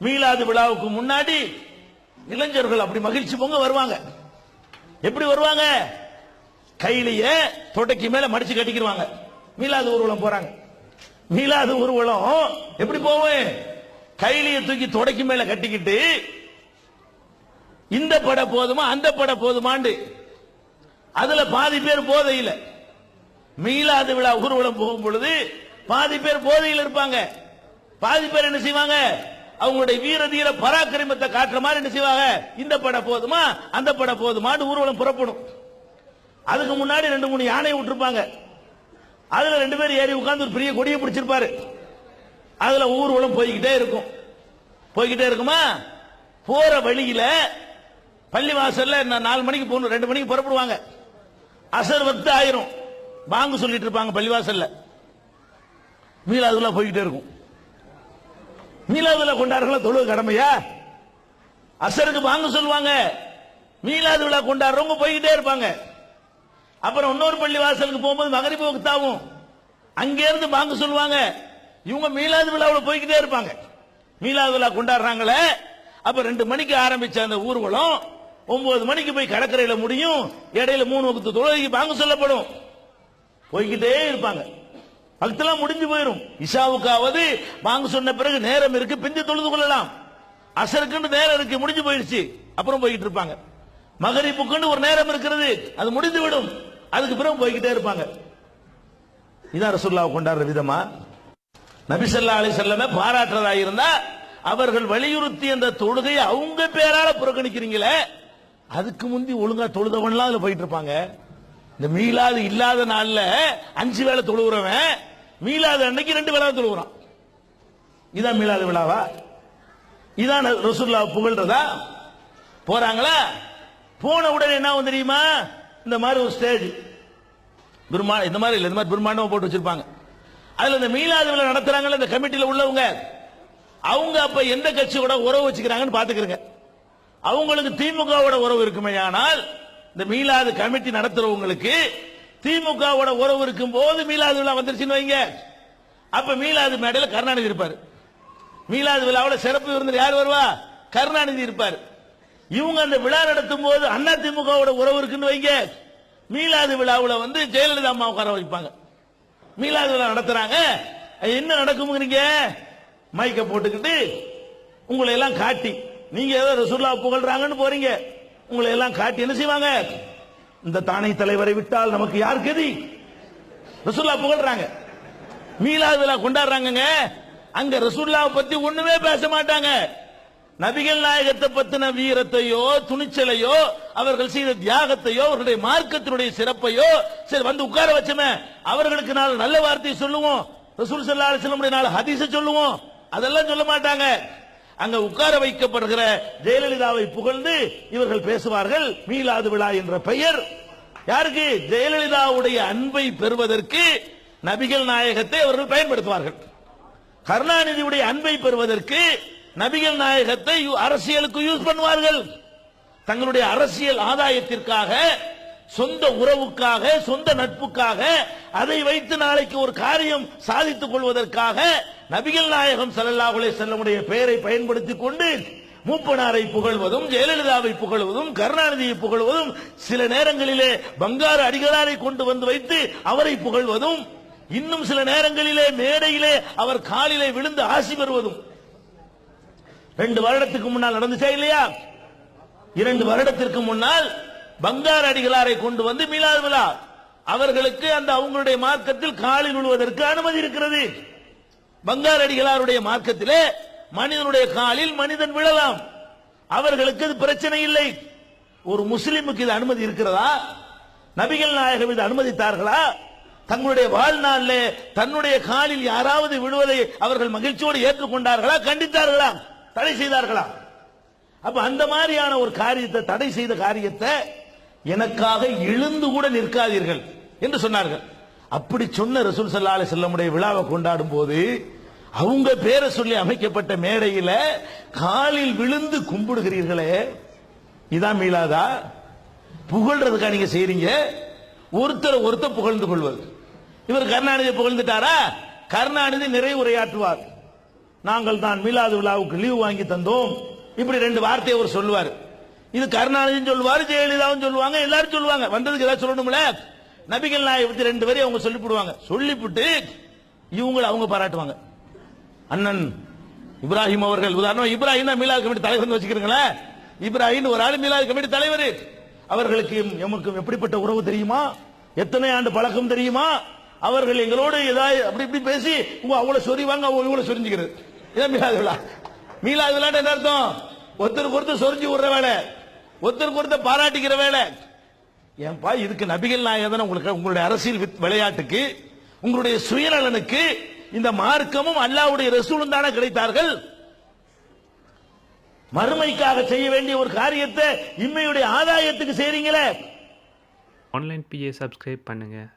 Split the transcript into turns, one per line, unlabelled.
மீலாது விழாவுக்கு முன்னாடி இளைஞர்கள் அப்படி மகிழ்ச்சி பொங்க வருவாங்க. எப்படி வருவாங்க? கையிலேயே தொடைக்கு மேல மடிச்சு கட்டிக்கிடுவாங்க மீலாது ஊர்வலம் போறாங்க. மீலாது ஊர்வலம் எப்படி போவேன் கையிலேயே தூக்கி தொடைக்கு மேல கட்டிக்கிட்டு இந்த பட போதுமா அந்த பட போதுமாண்டு. அதுல பாதி பேர் போதையில். மீலாது விழா ஊர்வலம் போகும் பொழுது பாதி பேர் போதையில் இருப்பாங்க. பாதி பேர் என்ன செய்வாங்க? அவங்களுடைய வீர தீர பராக்கிரமத்தை காட்டுற மாதிரி என்ன செய்வாங்க? இந்த படம் போதுமா? அந்த படம் போதுமான்னு ஊர்வலம் புறப்படும். அதுக்கு முன்னாடி ரெண்டு மூணு யானை விட்டுருப்பாங்க. அதுல ரெண்டு பேரும் ஏறி உட்கார்ந்து ஒரு பெரிய கொடியை பிடிச்சிருப்பாரு. அதுல ஊர்வலம் போய்கிட்டே இருக்கும். போய்கிட்டே இருக்குமா? போற வழியில பள்ளி வாசல்ல நாலு மணிக்கு போகணும் ரெண்டு மணிக்கு புறப்படுவாங்க. அசர் வத்து ஆயிரும். வாங்க சொல்லிட்டு இருப்பாங்க பள்ளிவாசல்ல. மீலாதுல போய்கிட்டே இருக்கும். மீலாதுல கொண்டாடுறதுல தொழு கடமையா? அசருக்கு வாங்க சொல்லுவாங்க. மீலாது விழா கொண்டாடுறவங்க போய்கிட்டே இருப்பாங்க. அப்புறம் இன்னொரு பள்ளி வாசலுக்கு போகும்போது மகரி வக்தாவும் அங்கேருந்து வாங்க சொல்லுவாங்க. இவங்க மீலாது விழாவில் போய்கிட்டே இருப்பாங்க. மீலாது விழா கொண்டாடுறாங்களே. அப்ப ரெண்டு மணிக்கு ஆரம்பிச்ச அந்த ஊர்வலம் ஒன்பது மணிக்கு போய் கடற்கரையில் முடியும். இடையில மூணு வகுத்து தொழுகைக்கு வாங்க சொல்லப்படும். போய்கிட்டே இருப்பாங்க. பக்தெல்லாம் முடிஞ்சு போயிடும் இஷாவுக்காவது வாங்க சொன்ன பிறகு நேரம் இருக்கு பிந்தி தொழுது கொள்ளலாம். அசருக்குன்னு நேரம் இருக்கு முடிஞ்சு போயிடுச்சு அப்புறம் போய்கிட்டு இருப்பாங்க. மகரிப்புக்குன்னு ஒரு நேரம் இருக்கிறது அது முடிந்து விடும். அதுக்கு பிறகு போய்கிட்டே இருப்பாங்க. இதான் ரசுல்லாவை கொண்டாடுற விதமா? நபிசல்லா அலி செல்லமே பாராட்டுறதா இருந்தா அவர்கள் வலியுறுத்தி அந்த தொழுகையை அவங்க பேரால புறக்கணிக்கிறீங்களே அதுக்கு முந்தி ஒழுங்கா தொழுதவன்லாம் அதுல போயிட்டு இருப்பாங்க. இந்த மீளாது இல்லாத நாள்ல அஞ்சு வேளை தொழுகிறவன் மீளாத அன்னைக்கு ரெண்டு வேளை தொழுகிறான் இதான் மீளாத விழாவா? இதான் ரசூல்லா புகழ்றதா? போறாங்களா? போன உடனே என்ன ஆகும் தெரியுமா? இந்த மாதிரி ஒரு ஸ்டேஜ் பிரம்மா இந்த மாதிரி இல்ல இந்த மாதிரி பிரம்மாண்டமா போட்டு வச்சிருப்பாங்க. அதுல இந்த மீளாத விழா நடத்துறாங்கல்ல இந்த கமிட்டியில உள்ளவங்க. அவங்க அப்ப எந்த கட்சியோட உறவு வச்சுக்கிறாங்கன்னு பாத்துக்கிறங்க அவங்களுக்கு திமுகவோட உறவு இருக்குமே ஆனால் இந்த மீளாது கமிட்டி நடத்துறவங்களுக்கு திமுகவோட உறவு இருக்கும் போது மீலாது விழா வந்துருச்சுன்னு வைங்க. அப்ப மீளாது மேடையில் கருணாநிதி இருப்பார். மீலாது விழாவோட சிறப்பு விருந்தினர் யார் வருவா? கருணாநிதி இருப்பார். இவங்க அந்த விழா நடத்தும் போது அண்ணா திமுகவோட உறவு இருக்குன்னு வைங்க. மீளாது விழாவில் வந்து ஜெயலலிதா அம்மா உட்கார வைப்பாங்க. மீளாது விழா நடத்துறாங்க. என்ன நடக்கும்ங்கிறீங்க மைக்க போட்டுக்கிட்டு உங்களை எல்லாம் காட்டி நீங்க ஏதோ ரசூல்லா புகழ்றாங்கன்னு போறீங்க. உங்களை எல்லாம் காட்டி என்ன செய்வாங்க? இந்த தானை தலைவரை விட்டால் நமக்கு யார் கதி? ரசுல்லா புகழ்றாங்க. மீலாது விழா கொண்டாடுறாங்கங்க. அங்க ரசுல்லாவை பத்தி ஒண்ணுமே பேச மாட்டாங்க. நபிகள் நாயகத்தை பத்தின வீரத்தையோ துணிச்சலையோ அவர்கள் செய்த தியாகத்தையோ அவர்களுடைய மார்க்கத்தினுடைய சிறப்பையோ சரி வந்து உட்கார வச்சோமே. அவர்களுக்கு நாலு நல்ல வார்த்தையை சொல்லுவோம். ரசூல் சல்லா அலிஸ்லமுடைய நாலு ஹதீஸ சொல்லுவோம். அதெல்லாம் சொல்ல மாட்டாங்க. அங்க உட்கார வைக்கப்படுகிற ஜெயலலிதாவை புகழ்ந்து இவர்கள் பேசுவார்கள் மீலாது விழா என்ற பெயர். யாருக்கு? ஜெயலலிதாவுடைய அன்பை பெறுவதற்கு நபிகள் நாயகத்தை அவர்கள் பயன்படுத்துவார்கள். கருணாநிதியுடைய அன்பை பெறுவதற்கு நபிகள் நாயகத்தை யு- அரசியலுக்கு யூஸ் பண்ணுவார்கள். தங்களுடைய அரசியல் ஆதாயத்திற்காக சொந்த உறவுக்காக சொந்த நட்புக்காக அதை வைத்து நாளைக்கு ஒரு காரியம் சாதித்துக் கொள்வதற்காக நபிகள் நாயகம் ஸல்லல்லாஹு செல்லமுடைய பெயரை பயன்படுத்திக் கொண்டு மூப்பனாரை புகழ்வதும் ஜெயலலிதாவை புகழ்வதும் கருணாநிதியை புகழ்வதும் சில நேரங்களிலே பங்காரு அடிகளாரை கொண்டு வந்து வைத்து அவரை புகழ்வதும் இன்னும் சில நேரங்களிலே மேடையிலே அவர் காலிலே விழுந்து ஆசி பெறுவதும். ரெண்டு வருடத்துக்கு முன்னால் நடந்துச்சா இல்லையா? இரண்டு வருடத்திற்கு முன்னால் பங்கார் அடிகளாரை கொண்டு வந்து மீலாது விழா அவர்களுக்கு அந்த அவங்களுடைய மார்க்கத்தில் காலில் விழுவதற்கு அனுமதி இருக்கிறது. பங்காரடிகளாருடைய மார்க்கத்திலே மனிதனுடைய காலில் மனிதன் விழலாம். அவர்களுக்கு அது பிரச்சனை இல்லை. ஒரு முஸ்லிமுக்கு இது அனுமதி இருக்கிறதா? நபிகள் நாயகம் இது அனுமதித்தார்களா? தங்களுடைய வாழ்நாளிலே தன்னுடைய காலில் யாராவது விழுவதை அவர்கள் மகிழ்ச்சியோடு ஏற்றுக்கொண்டார்களா? கண்டித்தார்களா? தடை செய்தார்களா? அப்ப அந்த மாதிரியான ஒரு காரியத்தை தடை செய்த காரியத்தை எனக்காக எழுந்து கூட நிற்காதீர்கள் என்று சொன்னார்கள். அப்படி சொன்ன ரசூல் சல்லா செல்லமுடைய விழாவை கொண்டாடும் போது அவங்க பேரை சொல்லி அமைக்கப்பட்ட மேடையில காலில் விழுந்து கும்பிடுகிறீர்களே. இதான் மீளாதா புகழ்றதுக்கா நீங்க செய்றீங்க? ஒருத்தர் ஒருத்தர் புகழ்ந்து கொள்வது. இவர் கருணாநிதி புகழ்ந்துட்டாரா? கருணாநிதி நிறை உரையாற்றுவார் நாங்கள் தான் மீளாது விழாவுக்கு லீவு வாங்கி தந்தோம். இப்படி ரெண்டு வார்த்தையை அவர் சொல்லுவார். இது கருணாநிதியும் சொல்லுவார் ஜெயலலிதாவும் சொல்லுவாங்க எல்லாரும் சொல்லுவாங்க. வந்ததுக்கு ஏதாவது சொல்லணும்ல? நபிகள் நாயை பத்தி ரெண்டு பேரையும் அவங்க சொல்லிவிடுவாங்க சொல்லிவிட்டு இவங்களை அவங்க பாராட்டுவாங்க. அண்ணன் இப்ராஹிம் அவர்கள். உதாரணம் இப்ராஹிம் தான் மீலாது கமிட்டி தலைவர் வச்சுக்கிறீங்களேன் இப்ராஹிம் ஒரு ஆள் மீலாது கமிட்டி தலைவர். அவர்களுக்கு எமக்கு எப்படிப்பட்ட உறவு தெரியுமா? எத்தனை ஆண்டு பழக்கம் தெரியுமா? அவர்கள் எங்களோடு ஏதாவது அப்படி இப்படி பேசி உங்க அவ்வளவு சொறிவாங்க அவங்க இவ்வளவு சொரிஞ்சுக்கிறது. இதான் மீலாது விழா. மீலாது விழான்னு என்ன அர்த்தம்? ஒருத்தருக்கு ஒருத்தர் சொரிஞ்சு விடுற வேலை. ஒருத்தருக்கு ஒருத்தர் பாராட்டிக்கிற வேலை. ஏன்பா இதுக்கு நபிகள் நாயகன் உங்களுக்கு உங்களுடைய அரசியல் வித்- விளையாட்டுக்கு உங்களுடைய சுயநலனுக்கு இந்த மார்க்கமும் அல்லாஹ்வுடைய ரசூலும் தானே கிடைத்தார்கள்? மறுமைக்காக செய்ய வேண்டிய ஒரு காரியத்தை இம்மையுடைய ஆதாயத்துக்கு செய்றீங்களே?
ஆன்லைன் பிஏ சப்ஸ்கிரைப் பண்ணுங்கள்